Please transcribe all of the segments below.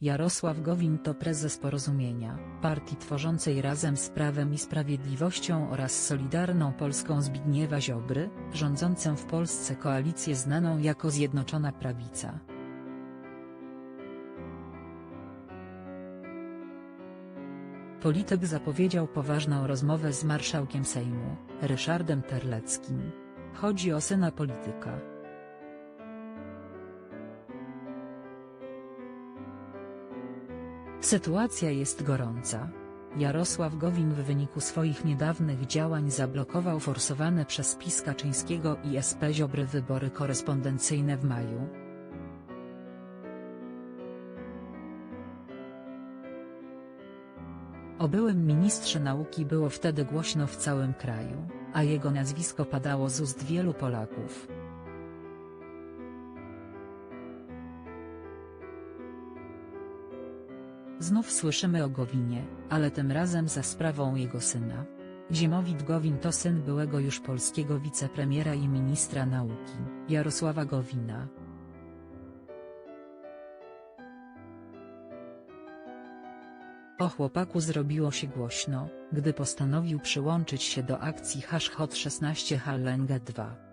Jarosław Gowin to prezes Porozumienia, partii tworzącej razem z Prawem i Sprawiedliwością oraz Solidarną Polską Zbigniewa Ziobry, rządzącą w Polsce koalicję znaną jako Zjednoczona Prawica. Polityk zapowiedział poważną rozmowę z marszałkiem Sejmu, Ryszardem Terleckim. Chodzi o syna polityka. Sytuacja jest gorąca. Jarosław Gowin w wyniku swoich niedawnych działań zablokował forsowane przez PiS Kaczyńskiego i SP Ziobry wybory korespondencyjne w maju. O byłym ministrze nauki było wtedy głośno w całym kraju, a jego nazwisko padało z ust wielu Polaków. Znów słyszymy o Gowinie, ale tym razem za sprawą jego syna. Ziemowit Gowin to syn byłego już polskiego wicepremiera i ministra nauki, Jarosława Gowina. O chłopaku zrobiło się głośno, gdy postanowił przyłączyć się do akcji Hot 16 Hallenga 2.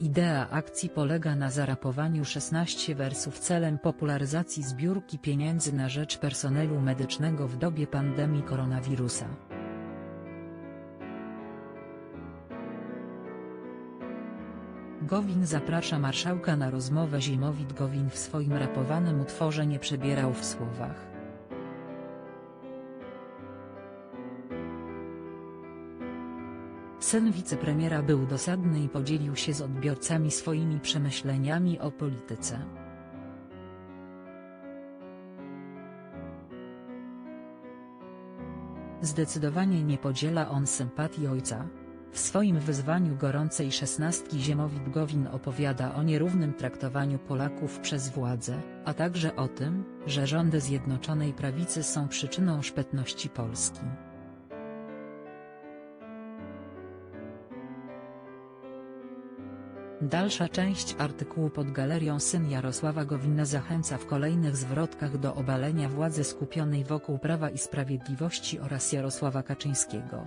Idea akcji polega na zarapowaniu 16 wersów celem popularyzacji zbiórki pieniędzy na rzecz personelu medycznego w dobie pandemii koronawirusa. Gowin zaprasza marszałka na rozmowę Ziemowit Gowin w swoim rapowanym utworze nie przebierał w słowach. Syn wicepremiera był dosadny i podzielił się z odbiorcami swoimi przemyśleniami o polityce. Zdecydowanie nie podziela on sympatii ojca. W swoim wyzwaniu gorącej szesnastki Ziemowit Gowin opowiada o nierównym traktowaniu Polaków przez władze, a także o tym, że rządy Zjednoczonej Prawicy są przyczyną szpetności Polski. Dalsza część artykułu pod galerią Syn Jarosława Gowina zachęca w kolejnych zwrotkach do obalenia władzy skupionej wokół Prawa i Sprawiedliwości oraz Jarosława Kaczyńskiego.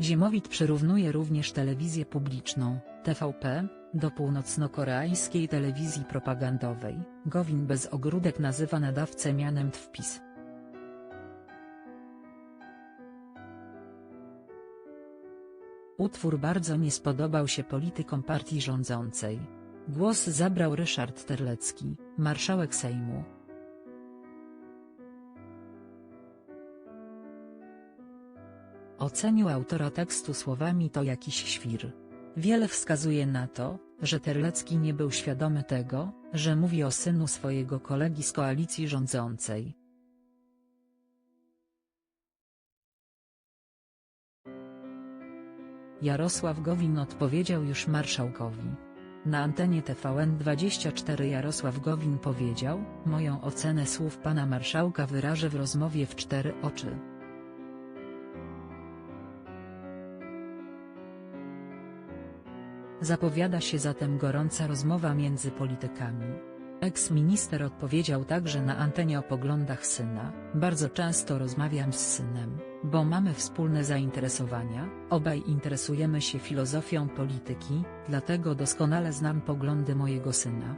Ziemowit przyrównuje również telewizję publiczną, TVP, do północno-koreańskiej telewizji propagandowej. Gowin bez ogródek nazywa nadawcę mianem wpis. Utwór bardzo nie spodobał się politykom partii rządzącej. Głos zabrał Ryszard Terlecki, marszałek Sejmu. Ocenił autora tekstu słowami to jakiś świr. Wiele wskazuje na to, że Terlecki nie był świadomy tego, że mówi o synu swojego kolegi z koalicji rządzącej. Jarosław Gowin odpowiedział już marszałkowi. Na antenie TVN24 Jarosław Gowin powiedział, moją ocenę słów pana marszałka wyrażę w rozmowie w cztery oczy. Zapowiada się zatem gorąca rozmowa między politykami. Eks-minister odpowiedział także na antenie o poglądach syna, bardzo często rozmawiam z synem, bo mamy wspólne zainteresowania, obaj interesujemy się filozofią polityki, dlatego doskonale znam poglądy mojego syna.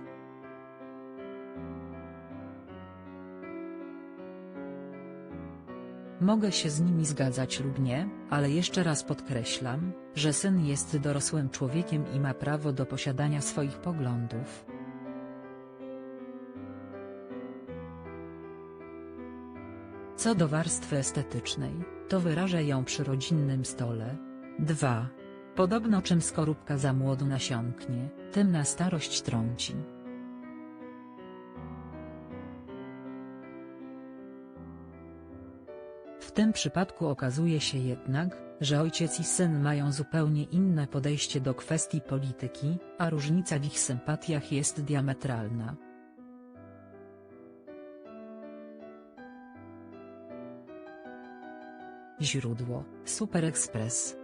Mogę się z nimi zgadzać lub nie, ale jeszcze raz podkreślam, że syn jest dorosłym człowiekiem i ma prawo do posiadania swoich poglądów. Co do warstwy estetycznej, to wyrażę ją przy rodzinnym stole. 2. Podobno czym skorupka za młodu nasiąknie, tym na starość trąci. W tym przypadku okazuje się jednak, że ojciec i syn mają zupełnie inne podejście do kwestii polityki, a różnica w ich sympatiach jest diametralna. Źródło: Super Express.